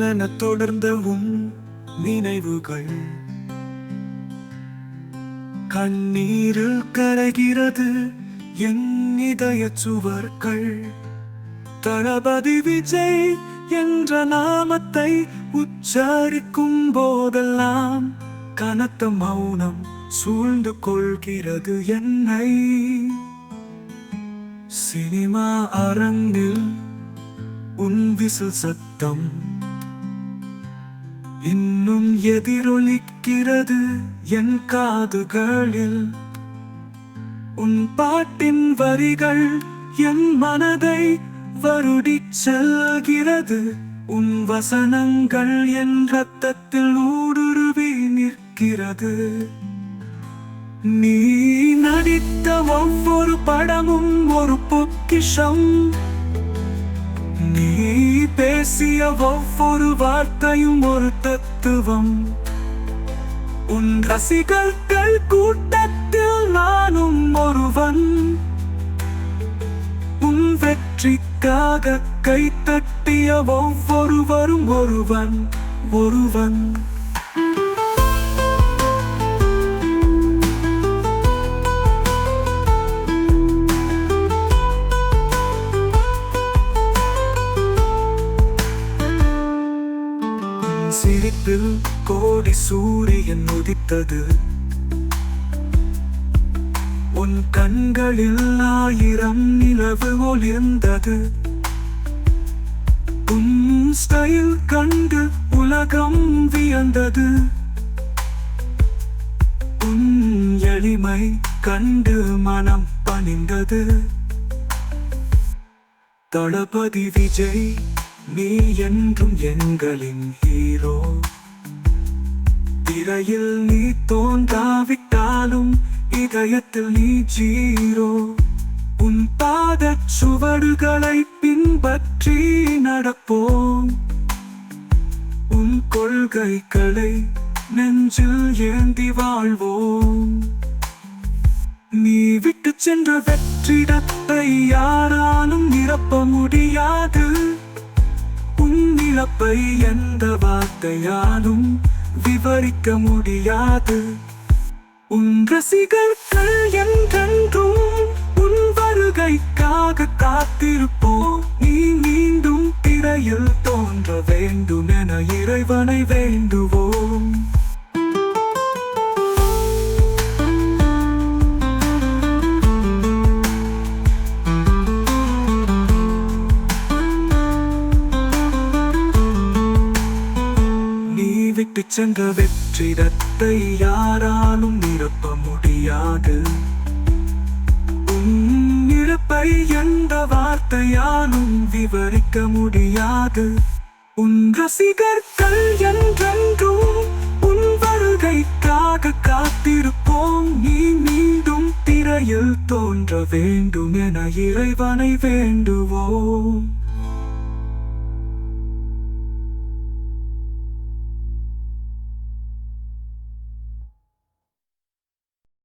என தொடர்ந்த உன் நினைவுகள். கண்ணீரில் கரைகிறது என் இதய சுவர்கள். தளபதி விஜய் என்ற நாமத்தை உச்சரிக்கும் போதெல்லாம் கனத்த மௌனம் சூழ்ந்து கொள்கிறது என்னை. சினிமா அரங்கில் உன் விசில் சத்தம் இன்னும் எதிரொலிக்கிறது என் காதுகளில். உன் பாட்டின் வரிகள் என் மனதை வருடி செல்கிறது. உன் வசனங்கள் என் ரத்தத்தில் ஊடுருவி நிற்கிறது. நீ நடித்த ஒவ்வொரு படமும் ஒரு பொக்கிஷம். நீ பேசிய ஒவ்வொரு வார்த்தையும் ஒரு தத்துவம். உன் ரசிகர்கள் கூட்டத்தில் நானும் ஒருவன். உன் வெற்றிக்காக கைத்தட்டிய ஒவ்வொருவரும் ஒருவன் ஒருவன். சிரிப்பில் கோடி சூரியன் உதித்தது. உன் கண்களில் ஆயிரம் நிலவு ஒளிர்ந்தது. உன் ஸ்டைல் கண்டு உலகம் வியந்தது. உன் எளிமை கண்டு மனம் பணிந்தது. தளபதி விஜய் நீ என்றும் எங்களின் ஹீரோ. திரையில் நீ தோன்றாவிட்டாலும் இதயத்தில் நீ ஜீரோ. உன் பாத சுவடுகளை பின்பற்றி நடப்போம். உன் கொள்கைகளை நெஞ்சில் ஏந்தி வாழ்வோம். நீ விட்டு சென்ற வெற்றிடத்தை யாராலும் நிரப்ப முடியாது. இழப்பை எந்த வார்த்தையாலும் விவரிக்க முடியாது. உன் ரசிகர்கள் என்றென்றும் உன் வருகைக்காக காத்திருப்போம். நீ மீண்டும் திரையில் தோன்ற வேண்டும் என இறைவனை வேண்டுவோம். விட்டு சென்ற வெற்றிடத்தை யாராலும் நிரப்ப முடியாது. உன் இழப்பை எந்த வார்த்தையாலும் விவரிக்க முடியாது. உன் ரசிகர்கள் என்றென்றும் உன் வருகைக்காக காத்திருப்போம். நீ மீண்டும் திரையில் தோன்ற வேண்டும் என இறைவனை வேண்டுவோம்.